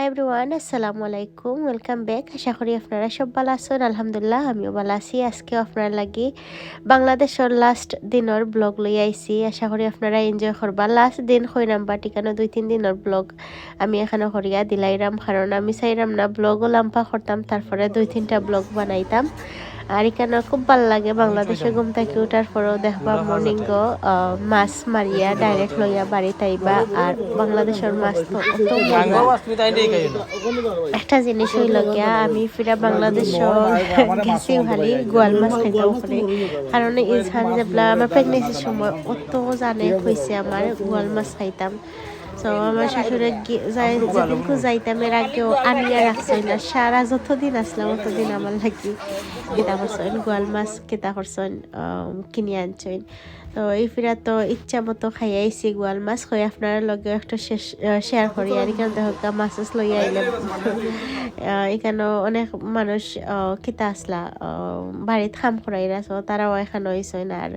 Hi everyone আসসালামু আলাইকুম welcome back আশা করি আপনারা সব ভালো আছেন। আলহামদুলিল্লাহ, আমিও ভালো আছি। আজকে আপনার লাগি বাংলাদেশের লাস্ট দিনের ব্লগ লই আইছি। আশা করি আপনারা এনজয় করবা লাস্ট দিন হই বা ঠিকানো দুই, তিন দিনের ব্লগ আমি এখানে করিয়া দিলাইরাম। কারণ আমি চাইরাম না ব্লগও লাম্পা করতাম, তারপরে দুই, তিনটা ব্লগ বানাইতাম। আর এখানে খুব ভালো লাগে বাংলাদেশে ঘুম থেকে উঠার পরেও দেখবা মর্নিং মাছ মারিয়া ডাইরেক্ট লইয়া বাড়িতে আইবা আর বাংলাদেশের মাছ তো অত একটা জিনিস হইল গিয়া আমি ফিরা বাংলাদেশ গেছি খালি গোয়াল মাছ খাইতে পারে কারণ ইজহান যেবলা আমার প্রেগনেন্সির সময় অত জানে হয়েছে আমার গোয়াল মাছ খাইতাম। তো আমার শ্বশুরে যেদিনকে যাইতাম এর আগেও আনিয়া রাখছেন না। সারা যতদিন আসলাম অতদিন আমার লাগি কেতা করছেন গোয়াল মাছ কেতা করছেন কিনে আনছেন। তো এই ফিরা তো ইচ্ছা মতো খাই আইছি গোয়াল মাছ হয়ে আপনার লগে একটা শেয়ার করি। আর এখানে দেখা মাছ লইয়া আইলাম। এখানে অনেক মানুষ কিতা আসলা বাড়িত খাম করাইরা সো তারাও এখানে না। আর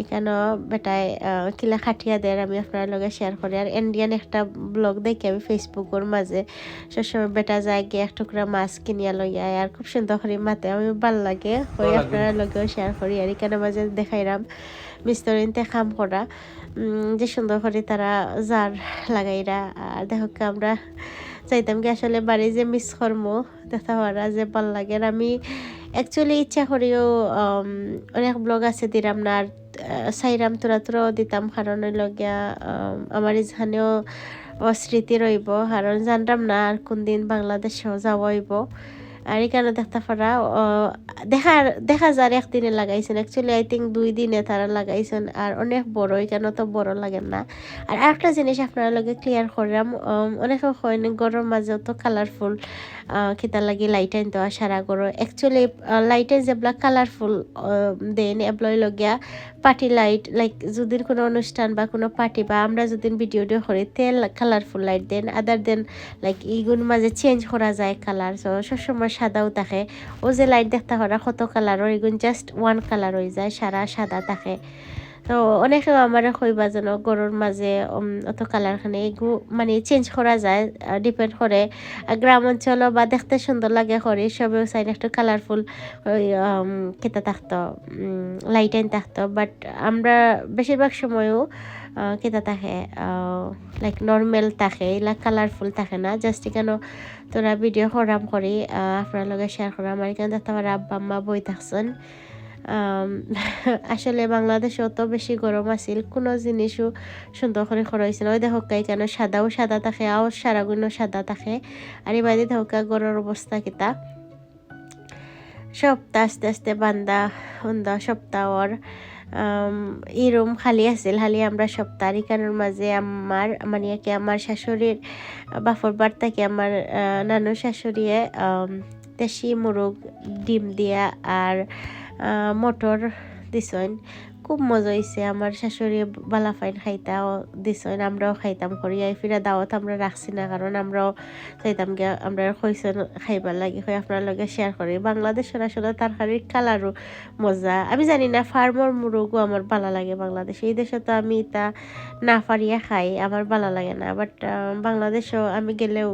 এখানে বেটায় কিলা খাটিয়া দেয় আমি আপনার লগে শেয়ার করি। আর ইন্ডিয়ান একটা ব্লগ দেখি আমি ফেসবুকের মাঝে। সবসময় বেটা যায় গিয়ে এক টুকরা মাছ কিনিয়া লইয়া আর খুব সুন্দর করে মাতে আমি ভালো লাগে হয়ে আপনার লগেও শেয়ার করি। আর এখানে মাঝে দেখাইরাম মিস্তরিনতে কাম করা যে সুন্দর করে তারা জার লাগাইরা, আর দেখো আমরা চাইতাম কি আসলে বাড়ি যে মিস করমো দেখা হওয়ারা যে ভালো লাগে। আর আমি অ্যাকচুয়ালি ইচ্ছা করিও অনেক ব্লগ আছে দিলাম না, আর সাইরাম তোরা তোরাও দিতাম। কারণ লগিয়া আমার ইজহানেও স্মৃতি রইব। কারণ জানতাম না আর কোন দিন বাংলাদেশেও যাব হইব। আর এখানে দেখতে পারা আহ, দেখা দেখা যার একদিনে লাগাইছেন। অ্যাকচুয়ালি আই থিঙ্ক দুই দিনে তারা লাগাইছেন আর অনেক বড় এখানে তো বড় লাগে না। আর একটা জিনিস আপনার লগে ক্লিয়ার করলাম অনেকে হয় না গরমের মাঝেও তো কালারফুল কিতা লাগি লাইটাইন দেওয়া সারা গরো। অ্যাকচুয়ালি লাইটাইন যেগুলা কালারফুল দেন এগুলোই লগিয়া পার্টি লাইট লাইক যদি কোনো অনুষ্ঠান বা কোনো পার্টি বা আমরা যদি ভিডিও ডিও করি তেল কালারফুল লাইট দেন আদার দেন লাইক এইগুলোর মাঝে চেঞ্জ করা যায় কালার সো সবসময় সাদাও থাকে। ও যে লাইট দেখতে হরা কত কালারও এগুলো জাস্ট ওয়ান কালার হয়ে যায়, সারা সাদা থাকে। তো অনেকেও আমার কইবা যেন গরুর মাঝে অত কালারখানে এগু মানে চেঞ্জ করা যায় ডিপেন্ড করে গ্রাম অঞ্চল বা দেখতে সুন্দর লাগে করে সবেও চাই একটু কালারফুল কেতা থাকতো লাইট লাইটাইন থাকতো। বাট আমরা বেশিরভাগ সময়ও কেতা থাকে? লাইক নর্মেল থাকে এগুলা কালারফুল থাকে না? জাস্ট কেন তোরা ভিডিও করি আহ, আপনার লগে শেয়ার করাম। আর এখানে দেখতে আমার আব্বা আম্মা বই থাকছেন? আসলে বাংলাদেশে অত বেশি গরম আছিল কোনো জিনিসও সুন্দর করে করা হয়েছিল ওই দেখো কাই কেন সাদাও সাদা থাকে আও সারাগুলো সাদা থাকে। আর এবার দেখো কা গরুর অবস্থা কিতা? সপ্তাহ আস্তে আস্তে বান্দা সপ্তাহ ওর। এই রুম খালি আছিল খালি আমরা সব তারিখানোর মাঝে আমার মানে কি আমার শাশুড়ির বাফর বার্তাকে আমার নানু শাশুড়িয়ে দেশি মোরগ, ডিম দিয়া আর মটর দিছইন খুব মজা হয়েছে আমার শাশুড়ি বালাফাইন খাইতাও দিছইন আমরাও খাইতাম করি এই ফিরা দাওয়াত আমরা রাখছি না, কারণ আমরাও চাইতাম গিয়া আমরা কইসন খাইবার লাগে হয় আপনার লগে শেয়ার করি। বাংলাদেশের আসলে তরকারির কালারও মজা। আমি জানি না, ফার্মর মুরগও আমার ভালো লাগে বাংলাদেশে। এই দেশে তো আমি তা না পারিয়া খাই, আমার ভালো লাগে না। বাট বাংলাদেশেও আমি গেলেও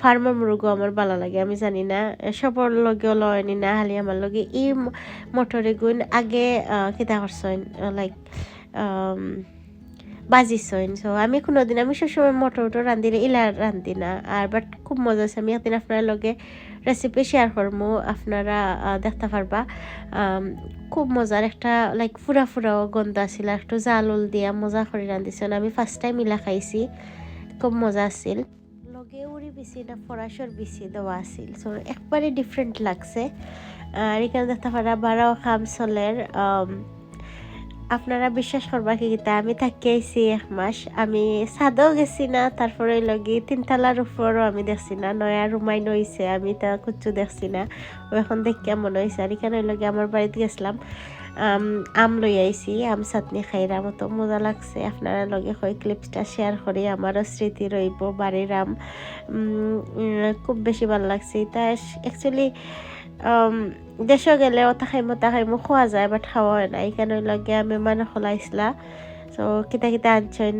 ফার্মার মুরগও আমার ভালো লাগে, আমি জানি না। সবর লগেও লয়নি না হালি আমার লগে ই মটরে গুণ আগে কিতা করছেন লাইক বাজিছেন সো আমি কোনোদিন, আমি সবসময় মটর উটর রান্ধিলে ইলা রান্ধি না। আর বাট খুব মজা আছে, আমি একদিন আপনার লগে রেসিপি শেয়ার করব আপনারা দেখতে পারবা। খুব মজার একটা লাইক ফুরা ফুরাও গন্ধ আছিল একটু জাল উল দিয়া মজা করে রান্ধিছেন আমি ফার্স্ট টাইম ইলা খাইছি, খুব মজা আছিল। লগে উড়ি বিচি না, ফরাসর বিচি দেওয়া আছিল। সো একবারে ডিফারেন্ট লাগছে। আর এখানে দেখতে পারা বারাও খাম চলের আপনারা বিশ্বাস করবা কি তা আমি থাকি আইছি এক মাস। আমি সাদও গেছি না, তারপরে লগি তিনতলার উপরও আমি দেখছি না, নয়া রুমাই নইছে আমি তা কুচ্ছু দেখছি না। এখন দেখি কেমন হয়েছে আর এখানে লগে আমার বাড়িতে গেছিলাম। আম, লই আইছি আম চাটনি খাইরা মতো মজা লাগছে আপনারা লগে হয় ক্লিপসটা শেয়ার করি আমারও স্মৃতি রইব বাড়ির আম খুব বেশি ভালো লাগছে। তা অ্যাকচুয়ালি দেশে গেলে ওটা খাইমো তা খাইমো খোৱা যায় বাট খাওয়া হয় না এখানে লগে আমি মানে খোলাইছিলা সো সো কিতা কিতা আনছেন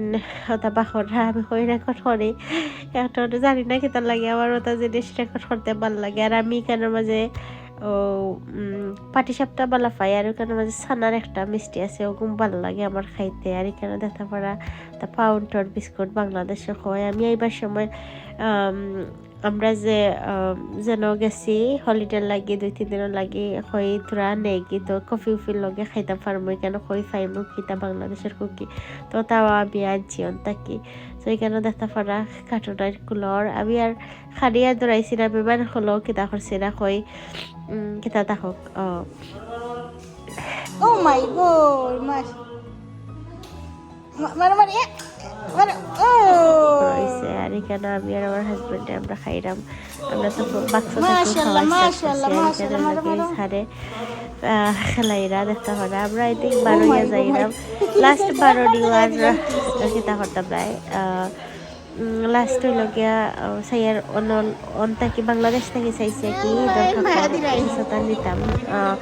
ওটা বাখরা আমি রেকর্ড করি এখন জানি না কিতা লাগে আমার ওটা জিনিস রেকর্ড করতে ভালো লাগে। আর আমি এখানের মাঝে ও পাটি সাপটা বালা পাই আর ওখানে মাঝে ছানার একটা মিষ্টি আছে ওগুম ভালো লাগে আমার খাইতে, আর এখানে দেখা পারা তা পাউন্ডর বিস্কুট বাংলাদেশে হয়। আমি এইবার সময় আমরা যে যেন গেছি হলিডে লাগি দুই তিন দিনের লাগি হই তোরা নেই কি তো কফি উফির লগে খাইতাম পারব কেন কই ফাইমু কিতা বাংলাদেশের কুকি তো তাও আমি আনছি তাকি তো এখানে দেখা পারা কার্টুনার কুলর আমি আর খারিয়া দৌড়াইছি না বেমান হলো কিতা করছি না উম, কিতা তাহক অ Oh my god, mas. Mana mana ya? Oh. আর এখানে আমি আর আমার হাজবেন্ডে আমরা খাইলাম আমরা তো বাচ্চা। ছাড়ে খেলাইরা দেখতে পারে আমরা আই থিঙ্ক Oh বারো my ইয়া God, যাইলাম লাস্ট বারো ডিওয়ার that? করতাম প্রায় লাস্ট হইল গিয়া সাইয়ার অন অন থাকি বাংলাদেশ থেকে চাইছে কি দরকার নিতাম আহ,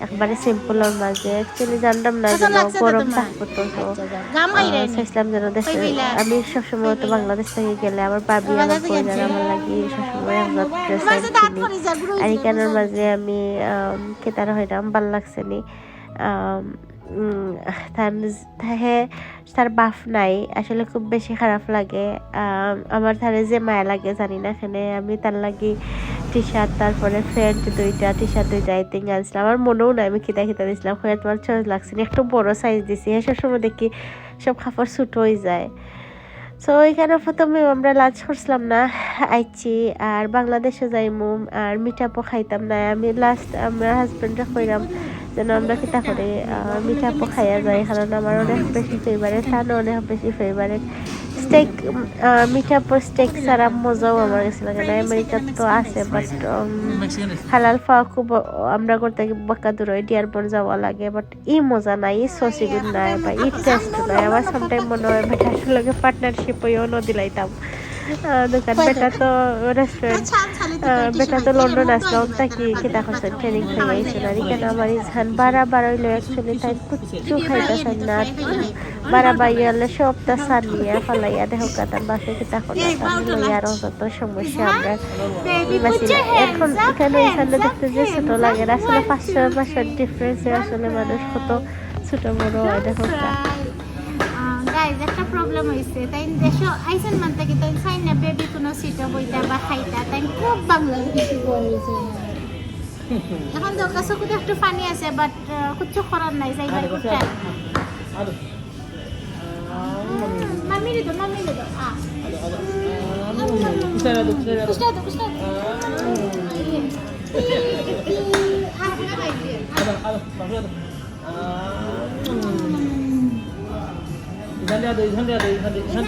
একবারে সিম্পলের মাঝে অ্যাকচুয়ালি জানতাম না যেন গরম থাকতো তো. চাইছিলাম যেন দেশে আমি সবসময় তো বাংলাদেশ থেকে গেলে আমার বাবি আমার পরিবার আমার লাগি সবসময় একবার ড্রেস কিনি আর এখানের মাঝে আমি কেতার হইলাম ভালো লাগছে নি? তার হে তার বাফ নাই আসলে খুব বেশি খারাপ লাগে। আম, আমার তারে যে মায়া লাগে জানি না এখানে আমি তার লাগি টি শার্ট তারপরে প্যান্ট দুইটা টি শার্ট দুইটা আই থিঙ্ক আনছিলাম। আমার মনেও নাই আমি খিতা খিতা দিয়েছিলাম হয়ে তোমার চয়েস লাগছে একটু বড় সাইজ দিছি। হ্যাঁ সবসময় দেখি সব কাপড় ছোট হয়ে যায়। সো এখানে প্রথমে আমরা লাঞ্চ করছিলাম না আইছি আর বাংলাদেশে যাইমু আর মিঠাপো খাইতাম না। আমি লাস্ট আমার হাজব্যান্ডে কইলাম যেন আমরা কিতা করে মিঠাপো খাইয়া যাই কারণ আমার অনেক বেশি ফেভারেট তারও অনেক বেশি ফেভারেট স্টেক মিঠাপোর স্টেক ছাড়া মজাও আমার কাছে লাগে না। আমেরিকার তো আছে বাট হালাল খাওয়া খুব আমরা করতে বাক্কা দূর ডিয়ার বন যাওয়া লাগে বাট ই মজা নাই ই সসিবিন নাই বা ই টেস্ট নাই। আমার সামটাইম মনে হয় বেটার লগে পার্টনারশিপ হইও ন দিলাইতাম আহ, দোকান বেটা তো রেস্টুরেন্ট বেটা তো লন্ডন আসলো তাকি কিতা করছেন ট্রেনিং হয়ে আইছেন আর এখানে আমার ইনসান বারা বারা হইল অ্যাকচুয়ালি তাই কুচু খাইতেছেন না। বারা বাইয়ালে সবটা সারিয়া ফালাইয়া দেহ কাতান বাসে কিতা করতাম লইয়ার যত সমস্যা আমরা এখন এখানে এখানে দেখতে যে ছোট লাগে আসলে পাঁচশো মাসের ডিফারেন্সে আসলে মানুষ কত ছোট বড় হয় দেখো। গাইজ একটা প্রবলেম হয়েছে তাই দেশে আইসেন মানতে কি তাই চাই না বেবি কোনো সিটা বইতা বা খাইতা তাই খুব বাংলাদেশি বলেছে। এখন তো কাছে খুব একটু ফানি আছে বাট কিছু করার নাই যাইবার কুটা মামি রে দাও মামি রে দাও। আ। কুস্তা দাও কুস্তা দাও ਇਹਾਂ ਲਿਆ ਦੋ ਇਹਾਂ ਲਿਆ ਦੋ ਇਹਾਂ ਦੇ ਇਹਾਂ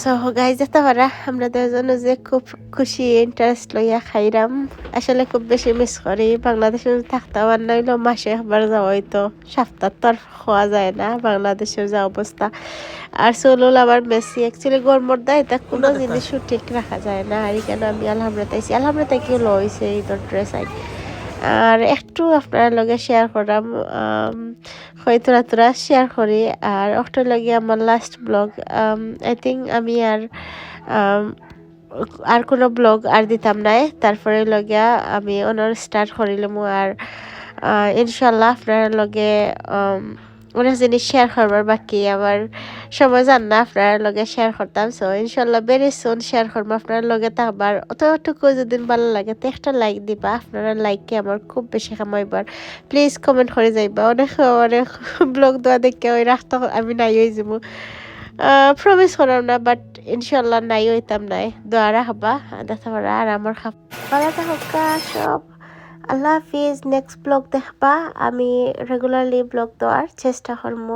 সো গাইজ যেতে পারা আমরা দুজন যে খুব খুশি ইন্টারেস্ট লইয়া খাইরাম। আসলে খুব বেশি মিস করি। বাংলাদেশে থাকতাম আর নইলেও মাসে একবার যাওয়া হইতো। সপ্তাহ তো আর খাওয়া যায় না বাংলাদেশেও যা অবস্থা। আর চলুল আবার মেসি অ্যাকচুয়ালি গরমর দেয় এটা কোনো জিনিসও ঠিক রাখা যায় না। আর এখানে আমি আলহামদুলিল্লাহ আইছি আলহামদুলিল্লাহ কেউ লইছে ঈদের ড্রেস আই। আর একটু আপনার লগে শেয়ার করাম হয়তো তোরা শেয়ার করি। আর ওটার লগে আমার লাস্ট ব্লগ আই থিঙ্ক আমি আর আর কোনো ব্লগ আর দিতাম নাই। তারপরে লগিয়া আমি অনার স্টার্ট করিলাম আর ইনশাল্লাহ আপনার লগে অনেক জিনিস শেয়ার করবার বাকি আমার সময় জান না আপনার লগে শেয়ার করতাম সো ইনশাল্লাহ বেরি সুন শেয়ার করব আপনার লগে থাকবার অতটুকু যদি ভালো লাগে তো একটা লাইক দিবা, আপনারা লাইককে আমার খুব বেশি কামাইবার। প্লিজ কমেন্ট করে যাইবা, অনেক অনেক ব্লগ দেওয়া দেখে ওই রাখতে আমি নাই হয়ে যাব। প্রমিস করাম না বাট ইনশাল্লাহ নাই হইতাম নাই। দোয়া রাখবা দেখা আর আমার খাপ ভালো থাকা সব আল্লাহ হাফিজ নেক্সট ব্লগ দেখবা। আমি রেগুলারলি ব্লগ দেওয়ার চেষ্টা করব।